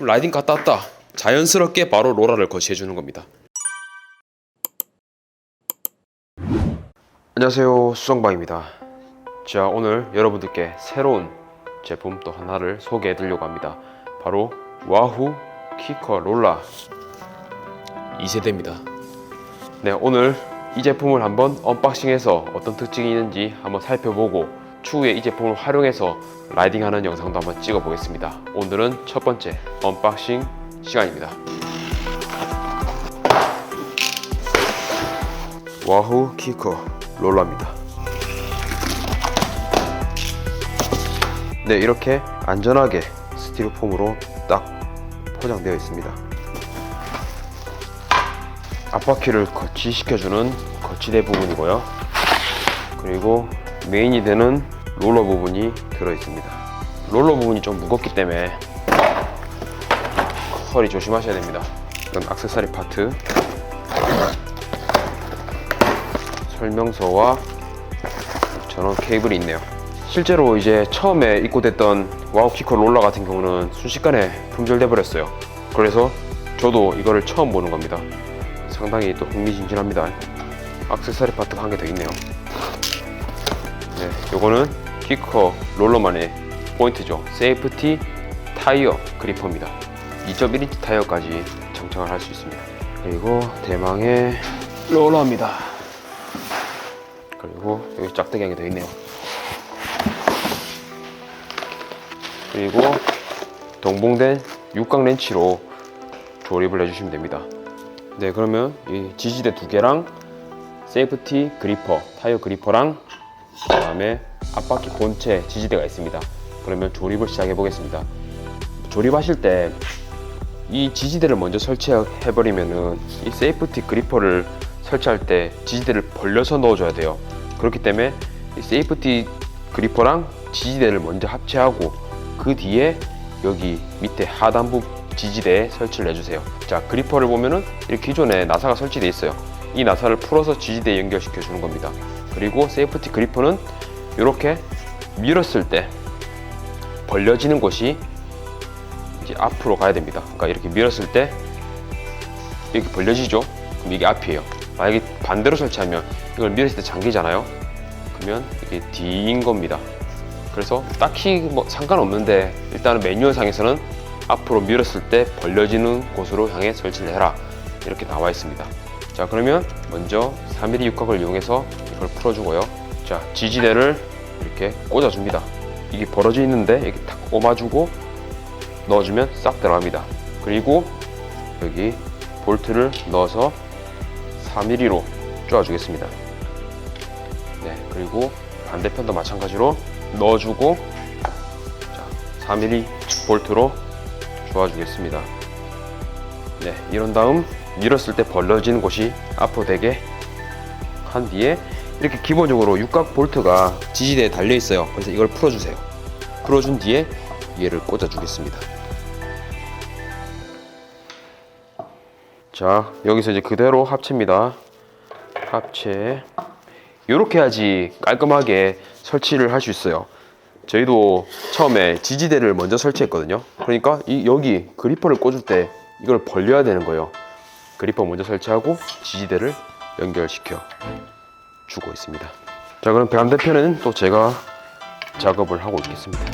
라이딩 갔다 왔다. 자연스럽게 바로 로라를 거치해 주는 겁니다. 안녕하세요 수정방입니다. 자 오늘 여러분들께 새로운 제품 또 하나를 소개해 드리려고 합니다. 바로 와후 키커 롤라 2세대입니다. 네 오늘 이 제품을 한번 언박싱해서 어떤 특징이 있는지 한번 살펴보고 추후에 이 제품을 활용해서 라이딩하는 영상도 한번 찍어 보겠습니다. 오늘은 첫 번째 언박싱 시간입니다. 와후 키커 롤러입니다. 네, 이렇게 안전하게 스티로폼으로 딱 포장되어 있습니다. 앞바퀴를 거치시켜주는 거치대 부분이고요. 그리고 메인이 되는 롤러 부분이 들어 있습니다. 롤러 부분이 좀 무겁기 때문에 허리 조심하셔야 됩니다. 이건 액세서리 파트. 설명서와 전원 케이블이 있네요. 실제로 이제 처음에 입고됐던 와우키커 롤러 같은 경우는 순식간에 품절돼 버렸어요. 그래서 저도 이거를 처음 보는 겁니다. 상당히 또 흥미진진합니다. 액세서리 파트가 한 개 더 있네요. 네, 요거는 키커 롤러만의 포인트죠. 세이프티 타이어 그리퍼입니다. 2.1인치 타이어까지 장착을 할 수 있습니다. 그리고 대망의 롤러입니다. 그리고 여기 짝대기 한개더 있네요. 그리고 동봉된 육각 렌치로 조립을 해주시면 됩니다. 네, 그러면 이 지지대 두 개랑 세이프티 그리퍼, 타이어 그리퍼랑 그 다음에 앞바퀴 본체 지지대가 있습니다. 그러면 조립을 시작해 보겠습니다. 조립하실 때 이 지지대를 먼저 설치해 버리면은 이 세이프티 그리퍼를 설치할 때 지지대를 벌려서 넣어줘야 돼요. 그렇기 때문에 이 세이프티 그리퍼랑 지지대를 먼저 합체하고 그 뒤에 여기 밑에 하단부 지지대에 설치를 해주세요. 자 그리퍼를 보면은 기존에 나사가 설치되어 있어요. 이 나사를 풀어서 지지대에 연결시켜 주는 겁니다. 그리고 세이프티 그리퍼는 이렇게 밀었을 때 벌려지는 곳이 이제 앞으로 가야 됩니다. 그러니까 이렇게 밀었을 때 이렇게 벌려지죠. 그럼 이게 앞이에요. 만약에 반대로 설치하면 이걸 밀었을 때 잠기잖아요. 그러면 이게 뒤인 겁니다. 그래서 딱히 뭐 상관없는데 일단은 매뉴얼상에서는 앞으로 밀었을 때 벌려지는 곳으로 향해 설치를 해라 이렇게 나와 있습니다. 자 그러면 먼저 3mm 육각을 이용해서 이걸 풀어주고요. 자 지지대를 이렇게 꽂아줍니다. 이게 벌어져 있는데 이렇게 탁 옮아주고 넣어주면 싹 들어갑니다. 그리고 여기 볼트를 넣어서 4mm로 쪼아주겠습니다. 네, 그리고 반대편도 마찬가지로 넣어주고 자, 4mm 볼트로 조아주겠습니다. 네, 이런 다음 밀었을 때 벌려지는 곳이 앞으로 되게 한 뒤에 이렇게 기본적으로 육각 볼트가 지지대에 달려 있어요. 그래서 이걸 풀어주세요. 풀어준 뒤에 얘를 꽂아주겠습니다. 자, 여기서 이제 그대로 합체입니다. 합체. 이렇게 해야지 깔끔하게 설치를 할 수 있어요. 저희도 처음에 지지대를 먼저 설치했거든요. 그러니까 이 여기 그리퍼를 꽂을 때 이걸 벌려야 되는 거예요. 그리퍼 먼저 설치하고 지지대를 연결시켜 주고 있습니다. 자, 그럼 반대편은 또 제가 작업을 하고 있겠습니다.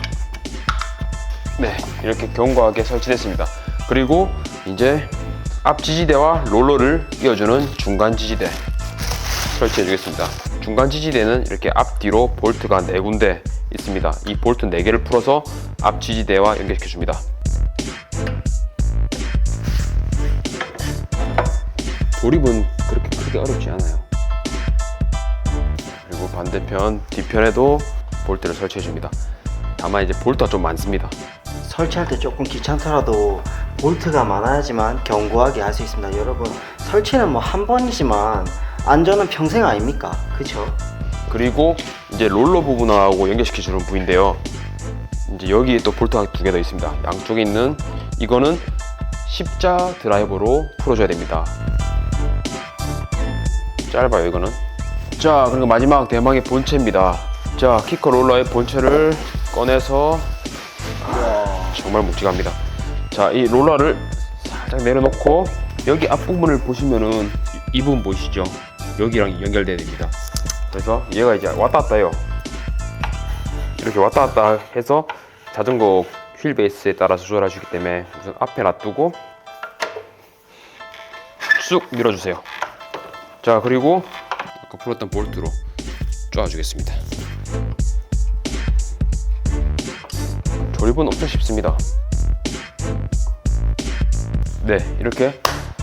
네, 이렇게 견고하게 설치됐습니다. 그리고 이제 앞 지지대와 롤러를 이어주는 중간 지지대 설치해 주겠습니다. 중간 지지대는 이렇게 앞뒤로 볼트가 네 군데 있습니다. 이 볼트 네 개를 풀어서 앞 지지대와 연결시켜 줍니다. 그렇게 크게 어렵지 않아요. 그리고 반대편 뒤편에도 볼트를 설치해 줍니다. 다만 이제 볼트가 좀 많습니다. 설치할 때 조금 귀찮더라도 볼트가 많아야지만 견고하게 할 수 있습니다. 여러분 설치는 뭐 한 번이지만 안전은 평생 아닙니까? 그쵸? 그리고 이제 롤러 부분하고 연결시켜 주는 부위인데요. 이제 여기에 또 볼트가 두 개 더 있습니다. 양쪽에 있는 이거는 십자 드라이버로 풀어줘야 됩니다. 짧아요 이거는. 자 그리고 마지막 대망의 본체입니다. 자 키커 롤러의 본체를 꺼내서 아, 정말 묵직합니다. 자, 이 롤러를 살짝 내려놓고 여기 앞부분을 보시면은 이- 이 부분 보이시죠? 여기랑 연결돼야 됩니다. 그래서 얘가 이제 왔다 갔다 해요. 이렇게 왔다 갔다 해서 자전거 휠 베이스에 따라서 있기 때문에 우선 앞에 놔두고 쑥 밀어주세요. 자, 그리고 아까 풀었던 볼트로 쪼아주겠습니다. 조립은 엄청 쉽습니다. 네, 이렇게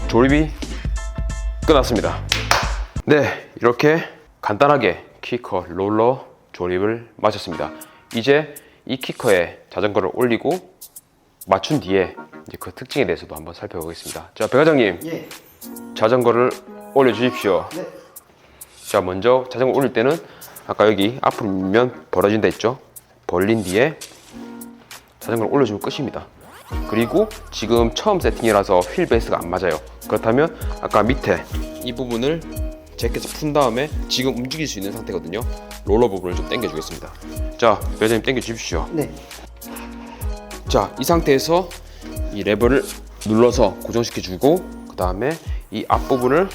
조립이 끝났습니다. 네, 이렇게 간단하게 키커 롤러 조립을 마쳤습니다. 이제 이 키커에 자전거를 올리고 맞춘 뒤에 이제 그 특징에 대해서도 한번 살펴보겠습니다. 자, 배 과장님, 예. 자전거를 올려주십시오. 네. 자, 먼저 자전거 올릴 때는 아까 여기 앞으로 밀면 벌어진다 했죠? 벌린 뒤에 자전거를 올려주면 끝입니다. 그리고 지금 처음 세팅이라서 휠 베이스가 안 맞아요. 그렇다면 아까 밑에 이 부분을 제껴서 푼 다음에 지금 움직일 수 있는 상태거든요. 롤러 부분을 좀 당겨 주겠습니다. 자, 배장님 당겨 주십시오. 네. 자, 이 상태에서 이 레버를 눌러서 고정시켜 주고 그 다음에 이 앞부분을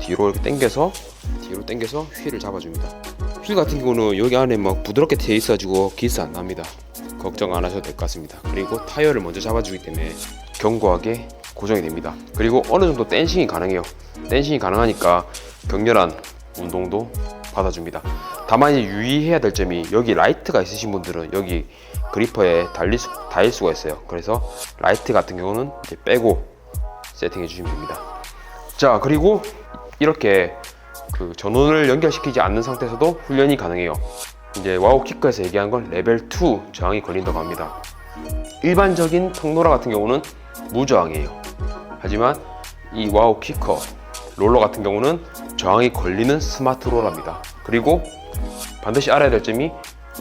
뒤로 이렇게 당겨서 뒤로 당겨서 휠을 잡아줍니다. 휠 같은 경우는 여기 안에 막 부드럽게 되어 있어가지고 기스 안 납니다. 걱정 안 하셔도 될 것 같습니다. 그리고 타이어를 먼저 잡아주기 때문에 견고하게 고정이 됩니다. 그리고 어느 정도 댄싱이 가능해요. 댄싱이 가능하니까 격렬한 운동도 받아줍니다. 다만 유의해야 될 점이 여기 라이트가 있으신 분들은 여기 그리퍼에 달릴 수, 닿을 수가 있어요. 그래서 라이트 같은 경우는 이제 빼고 세팅해 주시면 됩니다. 자 그리고 이렇게 그 전원을 연결시키지 않는 상태에서도 훈련이 가능해요. 이제 와우 키커에서 얘기한 건 레벨 2 저항이 걸린다고 합니다. 일반적인 통로라 같은 경우는 무저항이에요. 하지만 이 와우 키커 롤러 같은 경우는 저항이 걸리는 스마트 롤러입니다. 그리고 반드시 알아야 될 점이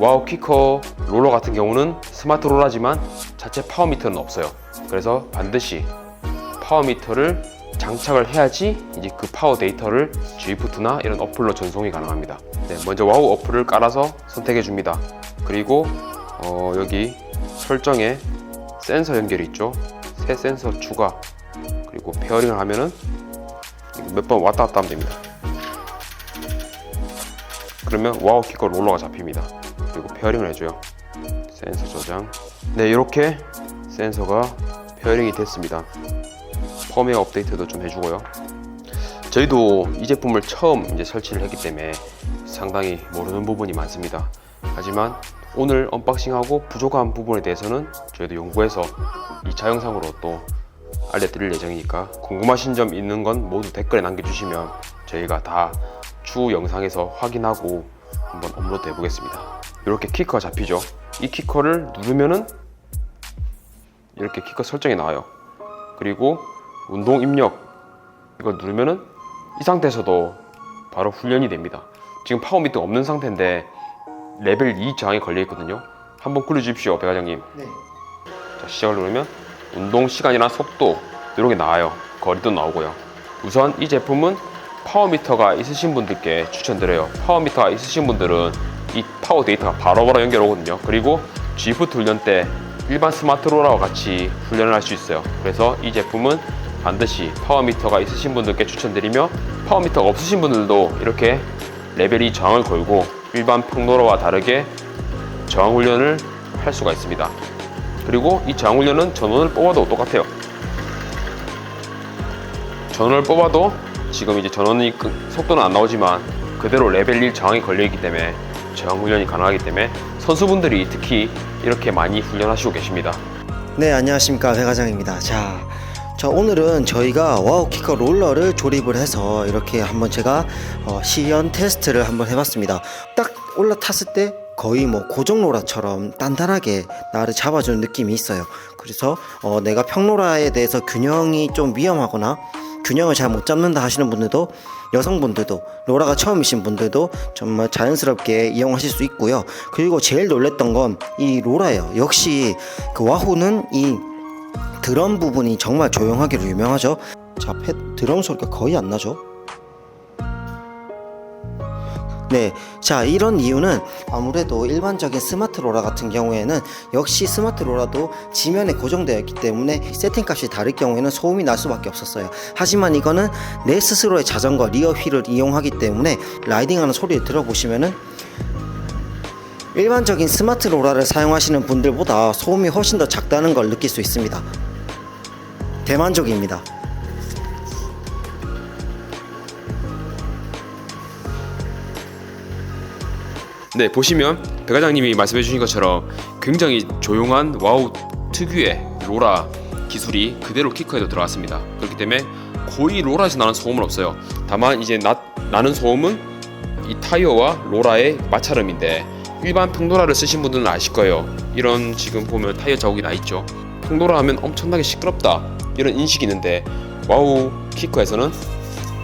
와우 키커 롤러 같은 경우는 스마트 롤러지만 자체 파워 미터는 없어요. 그래서 반드시 파워 미터를 장착을 해야지 이제 그 파워 데이터를 G푸트나 이런 어플로 전송이 가능합니다. 네, 먼저 와우 어플을 깔아서 선택해 줍니다. 그리고 어, 여기 설정에 센서 연결이 있죠. 새 센서 추가 그리고 페어링을 하면은 몇 번 왔다 갔다 하면 됩니다. 그러면 와우 키커 롤러가 잡힙니다. 그리고 페어링을 해줘요. 센서 저장. 네, 이렇게 센서가 페어링이 됐습니다. 펌웨어 업데이트도 좀 해주고요. 저희도 이 제품을 처음 이제 설치를 했기 때문에 상당히 모르는 부분이 많습니다. 하지만 오늘 언박싱하고 부족한 부분에 대해서는 저희도 연구해서 2차 영상으로 또 알려드릴 예정이니까 궁금하신 점 있는 건 모두 댓글에 남겨주시면 저희가 다 추후 영상에서 확인하고 한번 업로드 해보겠습니다. 이렇게 키커가 잡히죠. 이 키커를 누르면은 이렇게 키커 설정이 나와요. 그리고 운동 입력 이거 누르면은 이 상태에서도 바로 훈련이 됩니다. 지금 파워 미터 없는 상태인데 레벨 2 저항이 걸려 있거든요. 한번 굴려 주십시오, 배 과장님. 네. 자, 시작을 누르면 운동 시간이나 속도 이런 게 나와요. 거리도 나오고요. 우선 이 제품은 파워미터가 있으신 분들께 추천드려요. 파워미터가 있으신 분들은 이 파워 데이터가 바로바로 연결 오거든요. 그리고 G푸트 훈련 때 일반 스마트 롤러와 같이 훈련을 할 수 있어요. 그래서 이 제품은 반드시 파워미터가 있으신 분들께 추천드리며 파워미터가 없으신 분들도 이렇게 레벨이 저항을 걸고 일반 평로러와 다르게 저항 훈련을 할 수가 있습니다. 그리고 이 저항 훈련은 전원을 뽑아도 똑같아요. 전원을 뽑아도 지금 이제 전원이 끄- 속도는 안 나오지만 그대로 레벨 1 저항이 걸려 있기 때문에 저항 훈련이 가능하기 때문에 선수분들이 특히 이렇게 많이 훈련하시고 계십니다. 네, 안녕하십니까. 배과장입니다. 자, 자, 오늘은 저희가 와우 키커 롤러를 조립을 해서 이렇게 한번 제가 어, 시연 테스트를 한번 해봤습니다. 딱 올라탔을 때 거의 뭐 고정로라처럼 단단하게 나를 잡아주는 느낌이 있어요. 그래서 어, 내가 평로라에 대해서 균형이 좀 위험하거나 균형을 잘 못 잡는다 하시는 분들도 여성분들도 로라가 처음이신 분들도 정말 자연스럽게 이용하실 수 있고요. 그리고 제일 놀랬던 건 이 로라예요. 역시 그 와호는 이 드럼 부분이 정말 조용하기로 유명하죠. 자, 패, 드럼 소리가 거의 안 나죠. 네, 자 이런 이유는 아무래도 일반적인 스마트 로라 같은 경우에는 역시 스마트 로라도 지면에 고정되어 있기 때문에 세팅 값이 다를 경우에는 소음이 날 수밖에 없었어요. 하지만 이거는 내 스스로의 자전거 리어 휠을 이용하기 때문에 라이딩하는 소리를 들어보시면은 일반적인 스마트 로라를 사용하시는 분들보다 소음이 훨씬 더 작다는 걸 느낄 수 있습니다. 대만족입니다. 네 보시면 배 과장님이 말씀해 주신 것처럼 굉장히 조용한 와우 특유의 로라 기술이 그대로 키커에도 들어갔습니다 그렇기 때문에 거의 로라에서 나는 소음은 없어요 다만 이제 나, 나는 소음은 이 타이어와 로라의 마찰음인데 일반 평로라를 쓰신 분들은 아실 거예요 이런 지금 보면 타이어 자국이 나 있죠 평로라 하면 엄청나게 시끄럽다 이런 인식이 있는데 와우 키커에서는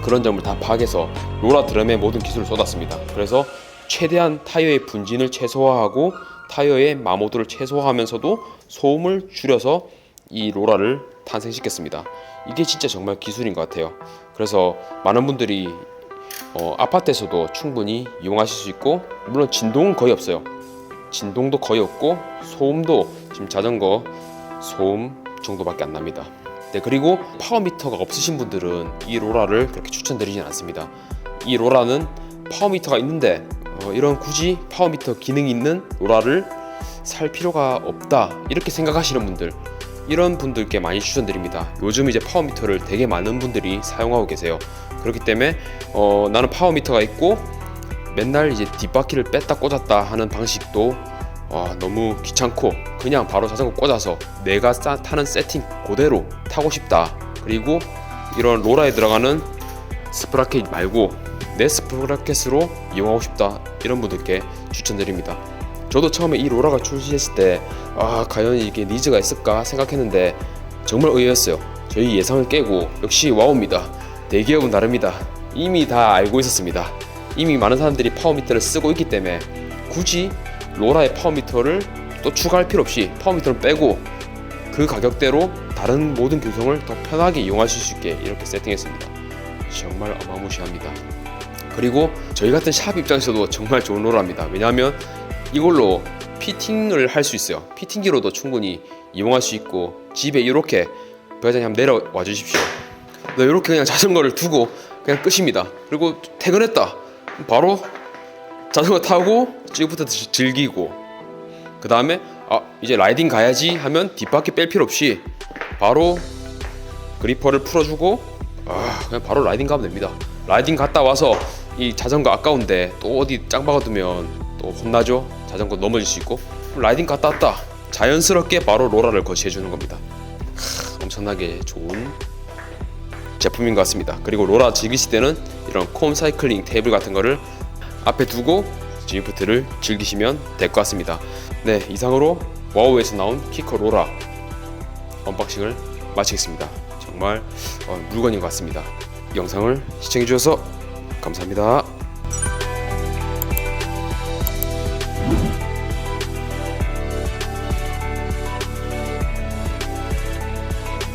그런 점을 다 파악해서 로라 드럼의 모든 기술을 쏟았습니다. 그래서 최대한 타이어의 분진을 최소화하고 타이어의 마모도를 최소화하면서도 소음을 줄여서 이 로라를 탄생시켰습니다. 이게 진짜 정말 기술인 것 같아요. 그래서 많은 분들이 어, 아파트에서도 충분히 이용하실 수 있고 물론 진동은 거의 없어요. 진동도 거의 없고 소음도 지금 자전거 소음 정도밖에 안 납니다. 네 그리고 파워미터가 없으신 분들은 이 로라를 그렇게 추천드리진 않습니다. 이 로라는 파워미터가 있는데 어, 이런 굳이 파워미터 기능이 있는 로라를 살 필요가 없다 이렇게 생각하시는 분들 이런 분들께 많이 추천드립니다. 요즘 이제 파워미터를 되게 많은 분들이 사용하고 계세요. 그렇기 때문에 어, 나는 파워미터가 있고 맨날 이제 뒷바퀴를 뺐다 꽂았다 하는 방식도 와, 너무 귀찮고 그냥 바로 자전거 꽂아서 내가 싸, 타는 세팅 그대로 타고 싶다. 그리고 이런 로라에 들어가는 스프라켓 말고 내 스프라켓으로 이용하고 싶다. 이런 분들께 추천드립니다. 저도 처음에 이 로라가 출시했을 때 아, 과연 이게 니즈가 있을까 생각했는데 정말 의외였어요. 저희 예상을 깨고 역시 와우입니다. 대기업은 다릅니다. 이미 다 알고 있었습니다. 이미 많은 사람들이 파워미터를 쓰고 있기 때문에 굳이 로라의 파워미터를 또 추가할 필요 없이 파워미터를 빼고 그 가격대로 다른 모든 교성을 더 편하게 이용하실 수 있게 이렇게 세팅했습니다. 정말 어마무시합니다. 그리고 저희 같은 샵 입장에서도 정말 좋은 로라입니다. 왜냐하면 이걸로 피팅을 할 수 있어요. 피팅기로도 충분히 이용할 수 있고 집에 이렇게 배장님 한번 내려와 주십시오. 네, 이렇게 그냥 자전거를 두고 그냥 끝입니다. 그리고 퇴근했다. 바로 자전거 타고 지금부터 즐기고 그 다음에 아 이제 라이딩 가야지 하면 뒷바퀴 뺄 필요 없이 바로 그리퍼를 풀어주고 아 그냥 바로 라이딩 가면 됩니다. 라이딩 갔다 와서 이 자전거 아까운데 또 어디 짱 박아두면 또 혼나죠. 자전거 넘어질 수 있고 라이딩 갔다 왔다 자연스럽게 바로 로라를 거치해 주는 겁니다. 하, 엄청나게 좋은 제품인 것 같습니다. 그리고 로라 즐기실 때는 이런 콤 사이클링 테이블 같은 거를 앞에 두고 드리프트를 즐기시면 될 것 같습니다. 네, 이상으로 와우에서 나온 키커 로라 언박싱을 마치겠습니다. 정말 어, 물건인 것 같습니다. 영상을 시청해 주셔서 감사합니다.